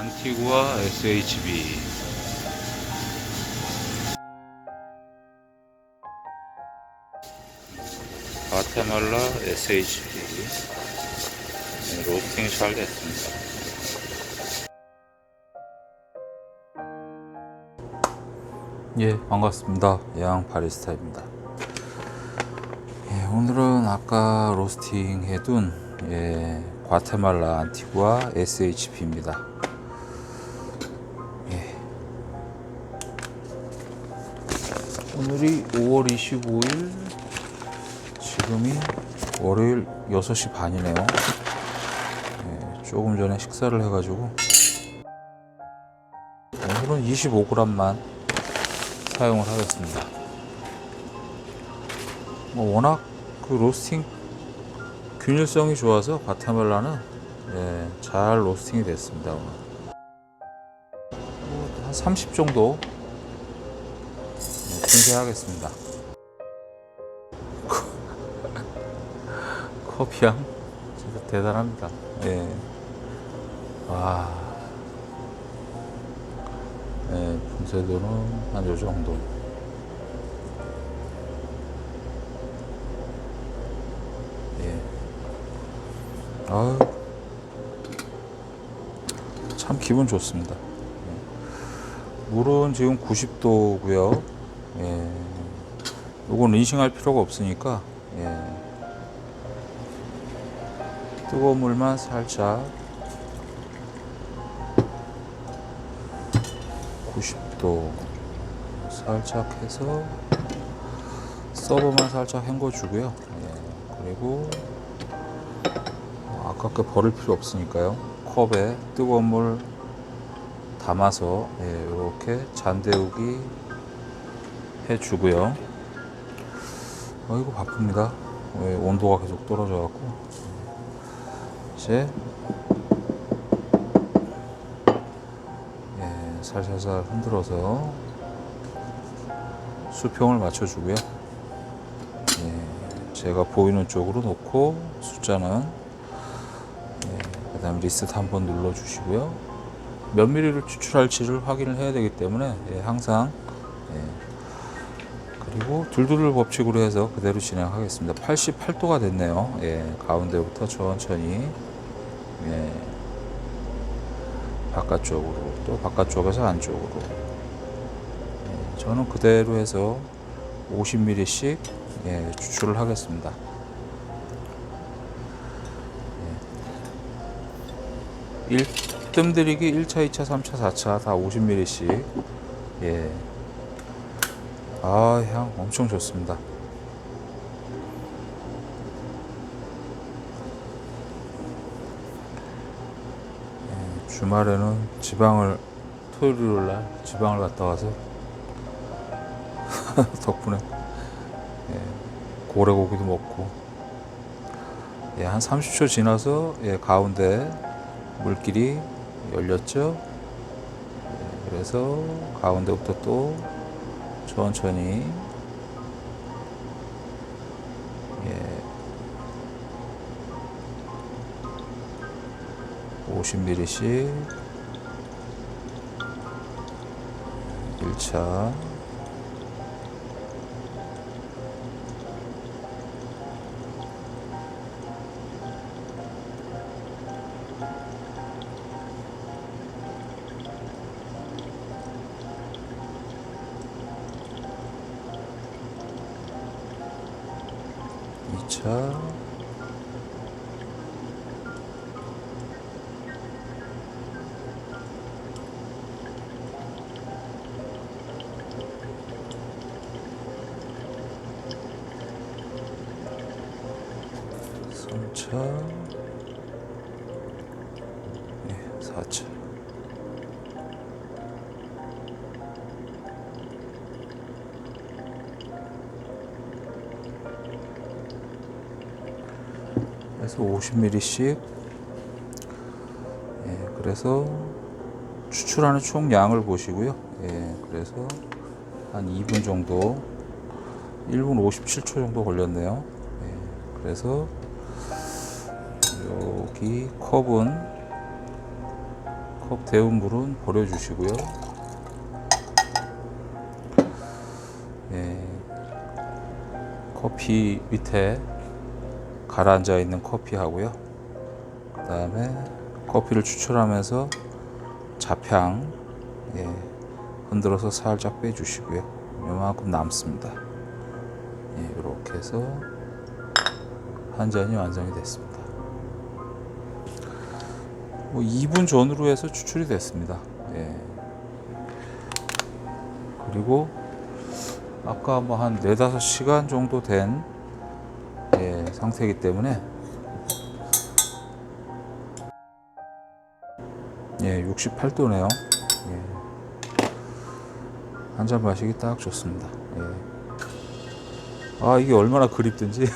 안티구아 SHB 과테말라 SHB 네, 로스팅이 잘 됐습니다. 예, 반갑습니다. 양 바리스타입니다. 예, 오늘은 아까 로스팅 해둔 예, 과테말라 안티구아 SHB입니다. 오늘이 5월 25일, 지금이 월요일 6시 반이네요. 예, 조금 전에 식사를 해가지고 오늘은 25g만 사용을 하겠습니다. 뭐 워낙 그 로스팅 균일성이 좋아서 과테말라는 예, 잘 로스팅이 됐습니다. 오늘. 뭐한 30 정도 예, 분쇄하겠습니다. 커피향 진짜 대단합니다. 예. 와. 예, 분쇄도는 한 요 정도. 예. 아유. 참 기분 좋습니다. 예. 물은 지금 90도고요. 예. 요건 린싱할 필요가 없으니까 예. 뜨거운 물만 살짝 90도 살짝 해서 서버만 살짝 헹궈 주고요. 예, 그리고 뭐 아깝게 버릴 필요 없으니까요. 컵에 뜨거운 물 담아서 예, 이렇게 잔데우기 해주고요. 어이구 바쁩니다. 예, 온도가 계속 떨어져갖고 이제 예, 살살살 흔들어서 수평을 맞춰주고요. 예, 제가 보이는 쪽으로 놓고 숫자는 예, 그 다음 리스트 한번 눌러주시고요. 몇 미리를 추출할지를 확인을 해야 되기 때문에 예, 항상 예, 그리고 둘둘을 법칙으로 해서 그대로 진행하겠습니다. 88도가 됐네요. 예, 가운데부터 천천히 예, 바깥쪽으로 또 바깥쪽에서 안쪽으로 예, 저는 그대로 해서 50ml씩 예, 추출을 하겠습니다. 예. 1, 뜸 들이기 1차, 2차, 3차, 4차 다 50ml씩 예. 아, 향 엄청 좋습니다. 예, 주말에는 지방을 토요일 날 지방을 갔다 와서 덕분에 예, 고래고기도 먹고 예, 한 30초 지나서 예, 가운데 물길이 열렸죠. 예, 그래서 가운데부터 또 천천히. 예, 50ml씩 1차 이차 삼차. 네, 4차 그래서 50ml씩 예, 그래서 추출하는 총 양을 보시고요. 예, 그래서 한 2분 정도 1분 57초 정도 걸렸네요. 예, 그래서 여기 컵은 컵 데운 물은 버려주시고요. 예, 커피 밑에 가라앉아 있는 커피 하고요. 그 다음에 커피를 추출하면서 잡향 예, 흔들어서 살짝 빼주시고요. 요만큼 남습니다. 예, 이렇게 해서 한 잔이 완성이 됐습니다. 뭐 2분 전후로 해서 추출이 됐습니다. 예. 그리고 아까 뭐 한 4, 5시간 정도 된 예, 상태이기 때문에 예, 68도네요. 예. 한잔 마시기 딱 좋습니다. 예. 아, 이게 얼마나 그립든지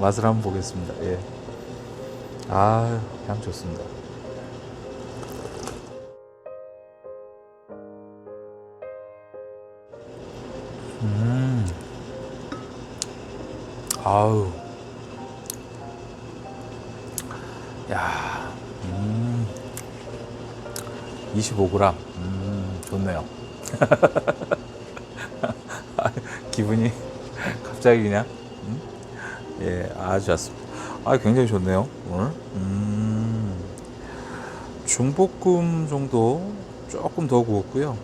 맛을 한번 보겠습니다. 예. 아, 향 좋습니다. 아우. 야. 음. 25g. 음, 좋네요. 기분이 갑자기 그냥 음? 예, 아주 좋습니다. 아, 굉장히 좋네요. 오늘. 음. 중볶음 정도 조금 더 구웠고요.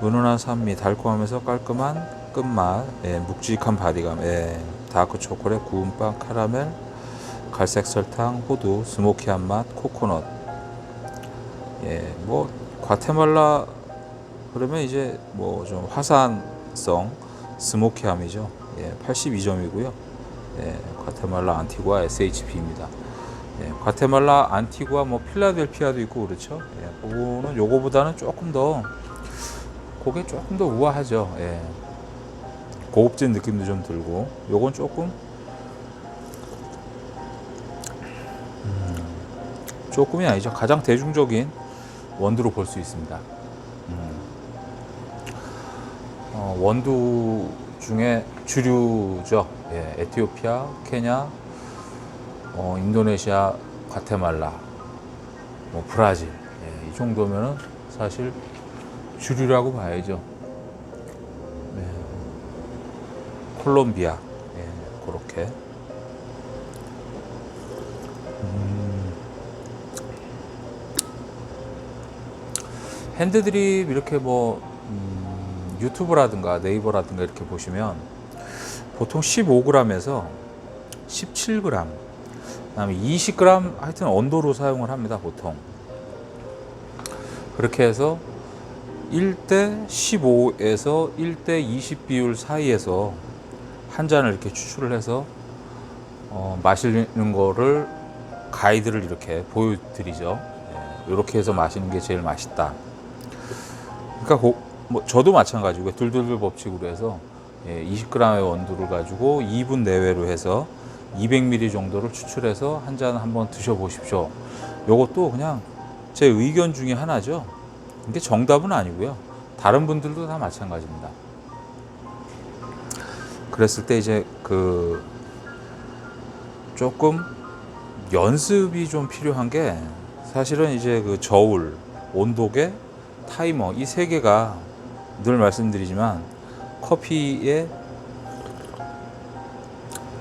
은은한 산미, 달콤하면서 깔끔한 끝맛, 예, 묵직한 바디감, 예, 다크 초콜릿, 구운 빵, 카라멜, 갈색 설탕, 호두, 스모키한 맛, 코코넛. 예, 뭐 과테말라 그러면 이제 뭐 좀 화산성 스모키함이죠. 예, 82점이고요. 예, 과테말라 안티구아 SHB입니다. 예, 과테말라 안티구아 뭐 필라델피아도 있고 그렇죠. 예, 그거는 요거보다는 조금 더 그게 조금 더 우아하죠. 예. 고급진 느낌도 좀 들고 요건 조금 음, 조금이 아니죠. 가장 대중적인 원두로 볼 수 있습니다. 음. 어, 원두 중에 주류죠. 예, 에티오피아, 케냐, 어, 인도네시아, 과테말라, 뭐 브라질 예, 이 정도면은 사실 주류라고 봐야죠. 콜롬비아, 예, 그렇게. 음. 핸드드립 이렇게 뭐 음, 유튜브라든가 네이버라든가 이렇게 보시면 보통 15g에서 17g, 그다음에 20g 하여튼 언더로 사용을 합니다 보통. 그렇게 해서 1대 15에서 1대 20 비율 사이에서 한 잔을 이렇게 추출을 해서 어, 마시는 거를 가이드를 이렇게 보여드리죠. 예, 이렇게 해서 마시는 게 제일 맛있다. 그러니까 고, 뭐 저도 마찬가지고 둘둘둘 법칙으로 해서 예, 20g의 원두를 가지고 2분 내외로 해서 200ml 정도를 추출해서 한 잔 한번 드셔보십시오. 요것도 그냥 제 의견 중에 하나죠. 이게 정답은 아니고요. 다른 분들도 다 마찬가지입니다. 그랬을 때 이제 그 조금 연습이 좀 필요한 게 사실은 이제 그 저울, 온도계, 타이머 이 세 개가 늘 말씀드리지만 커피의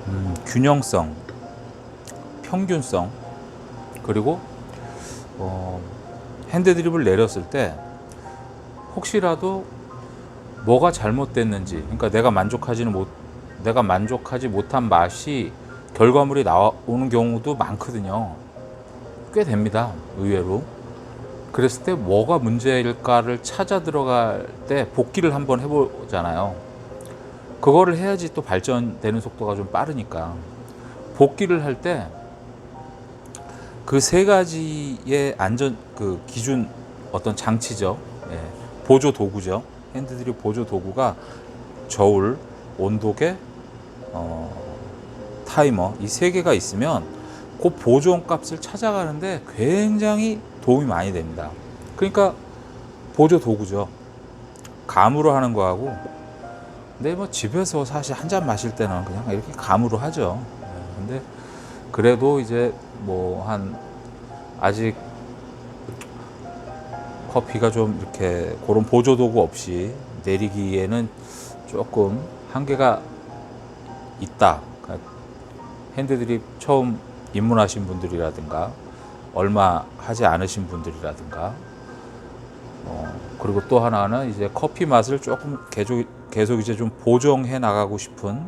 음, 균형성, 평균성 그리고 어, 핸드드립을 내렸을 때 혹시라도 뭐가 잘못됐는지 그러니까 내가 만족하지는 못 내가 만족하지 못한 맛이 결과물이 나오는 경우도 많거든요. 꽤 됩니다. 의외로. 그랬을 때 뭐가 문제일까를 찾아 들어갈 때 복기를 한번 해보잖아요. 그거를 해야지 또 발전되는 속도가 좀 빠르니까 복기를 할 때 그 세 가지의 안전 그 기준 어떤 장치죠. 예, 보조 도구죠. 핸드드립 보조 도구가 저울, 온도계, 어, 타이머 이 세 개가 있으면 그 보조원 값을 찾아가는데 굉장히 도움이 많이 됩니다. 그러니까 보조 도구죠. 감으로 하는 거하고 근데 뭐 집에서 사실 한 잔 마실 때는 그냥 이렇게 감으로 하죠. 예, 근데 그래도 이제 뭐 한 아직 커피가 좀 이렇게 그런 보조 도구 없이 내리기에는 조금 한계가 있다. 그러니까 핸드드립 처음 입문하신 분들이라든가 얼마 하지 않으신 분들이라든가 어, 그리고 또 하나는 이제 커피 맛을 조금 계속, 계속 이제 좀 보정해 나가고 싶은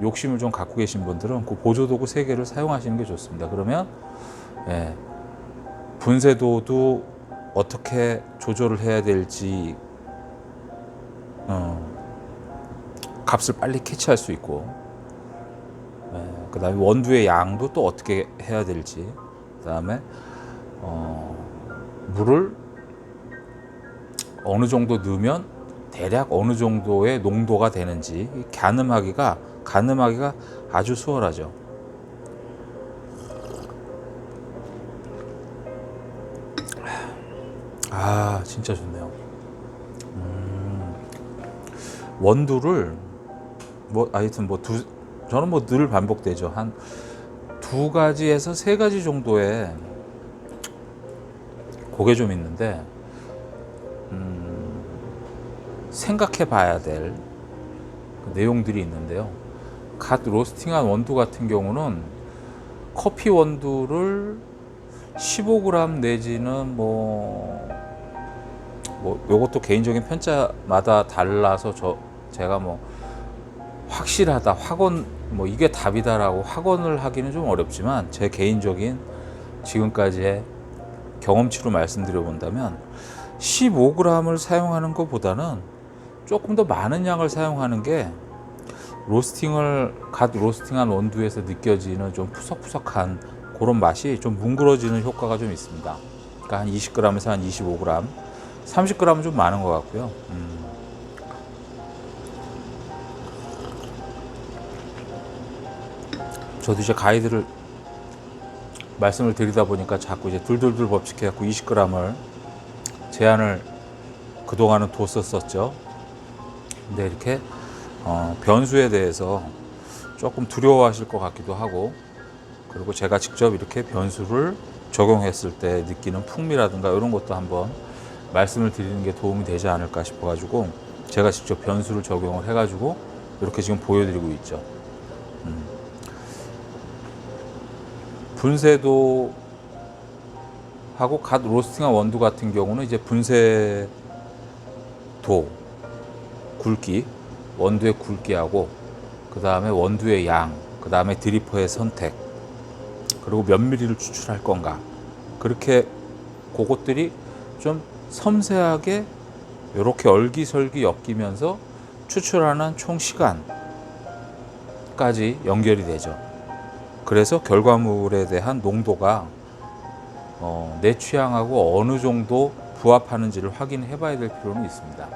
욕심을 좀 갖고 계신 분들은 그 보조 도구 세 개를 사용하시는 게 좋습니다. 그러면 예, 분쇄도도 어떻게 조절을 해야 될지 어, 값을 빨리 캐치할 수 있고 예, 그 다음에 원두의 양도 또 어떻게 해야 될지 그 다음에 어, 물을 어느 정도 넣으면 대략 어느 정도의 농도가 되는지 이 가늠하기가 가늠하기가 아주 수월하죠. 아 진짜 좋네요. 음, 원두를 뭐 하여튼 뭐 두 저는 뭐 늘 반복되죠. 한 두 가지에서 세 가지 정도의 그게 좀 있는데 음, 생각해 봐야 될 그 내용들이 있는데요. 갓 로스팅한 원두 같은 경우는 커피 원두를 15g 내지는 뭐, 뭐 요것도 개인적인 편차마다 달라서 저 제가 뭐 확실하다 확언 뭐 이게 답이다라고 확언을 하기는 좀 어렵지만 제 개인적인 지금까지의 경험치로 말씀드려 본다면 15g을 사용하는 것보다는 조금 더 많은 양을 사용하는 게 로스팅을 갓 로스팅한 원두에서 느껴지는 좀 푸석푸석한 그런 맛이 좀 뭉그러지는 효과가 좀 있습니다. 그러니까 한 20g에서 한 25g, 30g은 좀 많은 것 같고요. 음. 저도 이제 가이드를 말씀을 드리다 보니까 자꾸 이제 둘둘둘 법칙 해갖고 20g을 제한을 그동안은 뒀었었죠. 근데 이렇게 어, 변수에 대해서 조금 두려워하실 것 같기도 하고 그리고 제가 직접 이렇게 변수를 적용했을 때 느끼는 풍미라든가 이런 것도 한번 말씀을 드리는 게 도움이 되지 않을까 싶어 가지고 제가 직접 변수를 적용을 해 가지고 이렇게 지금 보여드리고 있죠. 음. 분쇄도 하고 갓 로스팅한 원두 같은 경우는 이제 분쇄도 굵기 원두의 굵기하고 그 다음에 원두의 양, 그 다음에 드리퍼의 선택, 그리고 몇 미리를 추출할 건가. 그렇게 그것들이 좀 섬세하게 이렇게 얼기설기 엮이면서 추출하는 총 시간까지 연결이 되죠. 그래서 결과물에 대한 농도가 어, 내 취향하고 어느 정도 부합하는지를 확인해 봐야 될 필요는 있습니다.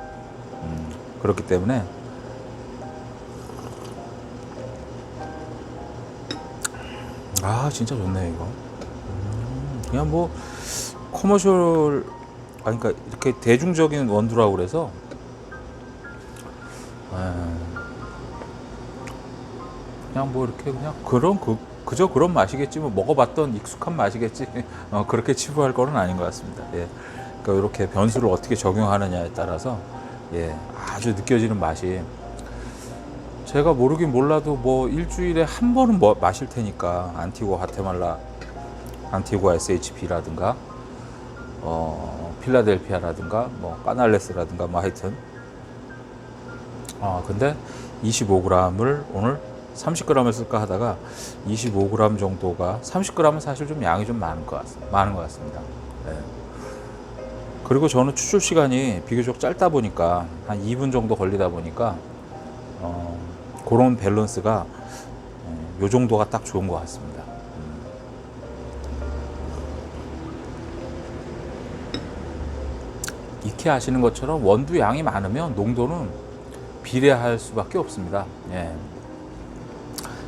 음, 그렇기 때문에 아 진짜 좋네 이거 음, 그냥 뭐 커머셜 아니 그러니까 이렇게 대중적인 원두라고 그래서 에, 그냥 뭐 이렇게 그냥 그런 그 그저 그런 맛이겠지 뭐 먹어봤던 익숙한 맛이겠지 어, 그렇게 치부할 거는 아닌 것 같습니다. 예. 그러니까 이렇게 변수를 어떻게 적용하느냐에 따라서 예, 아주 느껴지는 맛이 제가 모르긴 몰라도 뭐 일주일에 한 번은 뭐 마실 테니까 안티고 하테말라 안티고아 SHB라든가 어 필라델피아라든가 뭐 까날레스라든가 뭐 하여튼 아 근데 25g을 오늘 30g을 쓸까 하다가 25g 정도가 30g은 사실 좀 양이 좀 많은 것 같습니다. 많은 것 같습니다. 네. 그리고 저는 추출 시간이 비교적 짧다 보니까 한 2분 정도 걸리다 보니까 어, 그런 밸런스가 어, 요 정도가 딱 좋은 것 같습니다. 음. 익히 아시는 것처럼 원두 양이 많으면 농도는 비례할 수밖에 없습니다. 예.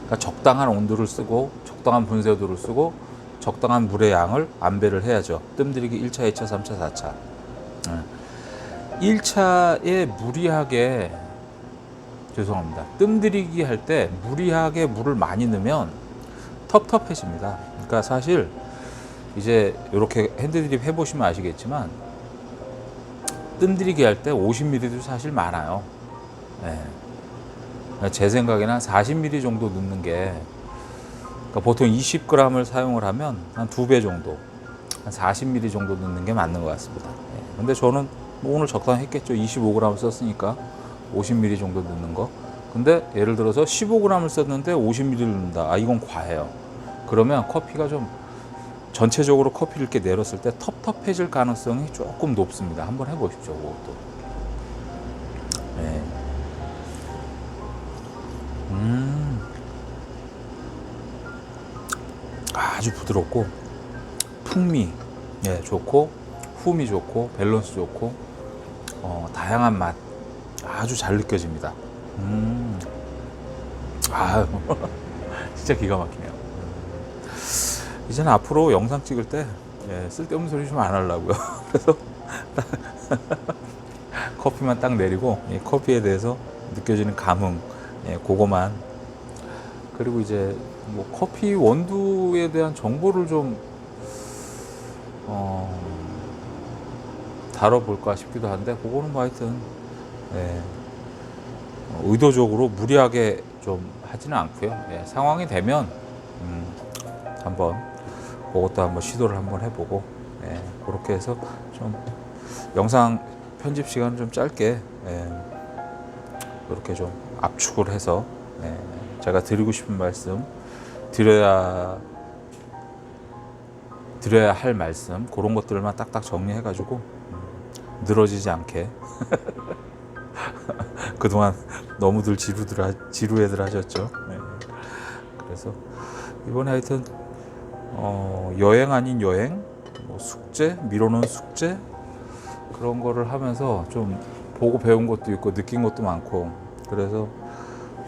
그러니까 적당한 온도를 쓰고 적당한 분쇄도를 쓰고 적당한 물의 양을 안배를 해야죠. 뜸들이기 1차, 2차, 3차, 4차. 1차에 무리하게 죄송합니다. 뜸들이기 할 때 무리하게 물을 많이 넣으면 텁텁해집니다. 그러니까 사실 이제 이렇게 핸드드립 해보시면 아시겠지만 뜸들이기 할 때 50ml도 사실 많아요. 예. 제 생각에는 한 40ml 정도 넣는 게 그러니까 보통 20g을 사용을 하면 한 두 배 정도, 한 40ml 정도 넣는 게 맞는 것 같습니다. 예. 근데 저는 뭐 오늘 적당히 했겠죠. 25g 썼으니까 50ml 정도 넣는 거. 근데 예를 들어서 15g을 썼는데 50ml 넣는다. 아 이건 과해요. 그러면 커피가 좀 전체적으로 커피를 이렇게 내렸을 때 텁텁해질 가능성이 조금 높습니다. 한번 해보십시오. 그것도. 음. 아주 부드럽고 풍미 예 좋고 흠이 좋고 밸런스 좋고 어, 다양한 맛 아주 잘 느껴집니다. 음. 아 진짜 기가 막히네요. 이제는 앞으로 영상 찍을 때 예, 쓸데없는 소리 좀 안 하려고요. 그래서 커피만 딱 내리고 이 커피에 대해서 느껴지는 감흥, 예, 그거만 그리고 이제 뭐 커피 원두에 대한 정보를 좀 어, 다뤄볼까 싶기도 한데 그거는 뭐 하여튼 예, 어, 의도적으로 무리하게 좀 하지는 않고요. 예, 상황이 되면 음, 한번 그것도 한번 시도를 한번 해보고 예, 그렇게 해서 좀 영상 편집 시간 좀 짧게 예, 이렇게 좀 압축을 해서 예, 제가 드리고 싶은 말씀 드려야 드려야 할 말씀 그런 것들만 딱딱 정리해 가지고 음, 늘어지지 않게 그동안 너무들 지루들 하- 지루해들 하셨죠. 예. 그래서 이번에 하여튼 어, 여행 아닌 여행, 뭐 숙제, 미뤄놓은 숙제 그런 거를 하면서 좀 보고 배운 것도 있고 느낀 것도 많고 그래서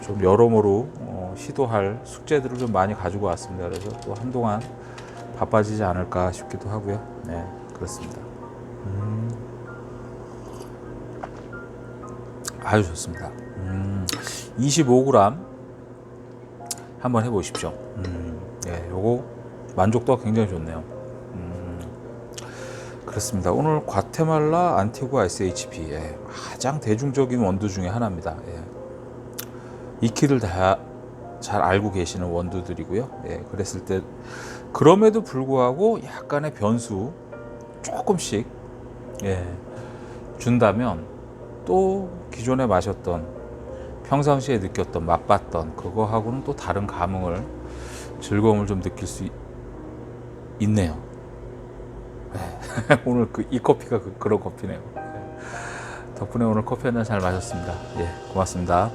좀 여러모로 어, 시도할 숙제들을 좀 많이 가지고 왔습니다. 그래서 또 한동안 바빠지지 않을까 싶기도 하고요. 네, 그렇습니다. 음. 아주 좋습니다. 음, 25g 한번 해보십시오. 음, 예, 요거 만족도가 굉장히 좋네요. 음, 그렇습니다. 오늘 과테말라 안티구아 SHB 예, 가장 대중적인 원두 중에 하나입니다. 예. 익히들 다잘 알고 계시는 원두들이고요. 예, 그랬을 때 그럼에도 불구하고 약간의 변수 조금씩 예, 준다면 또 기존에 마셨던 평상시에 느꼈던 맛봤던 그거하고는 또 다른 감흥을 즐거움을 좀 느낄 수 있- 있네요. 네. 오늘 그 이 커피가 그, 그런 커피네요. 네. 덕분에 오늘 커피 한 잔 잘 마셨습니다. 예, 고맙습니다.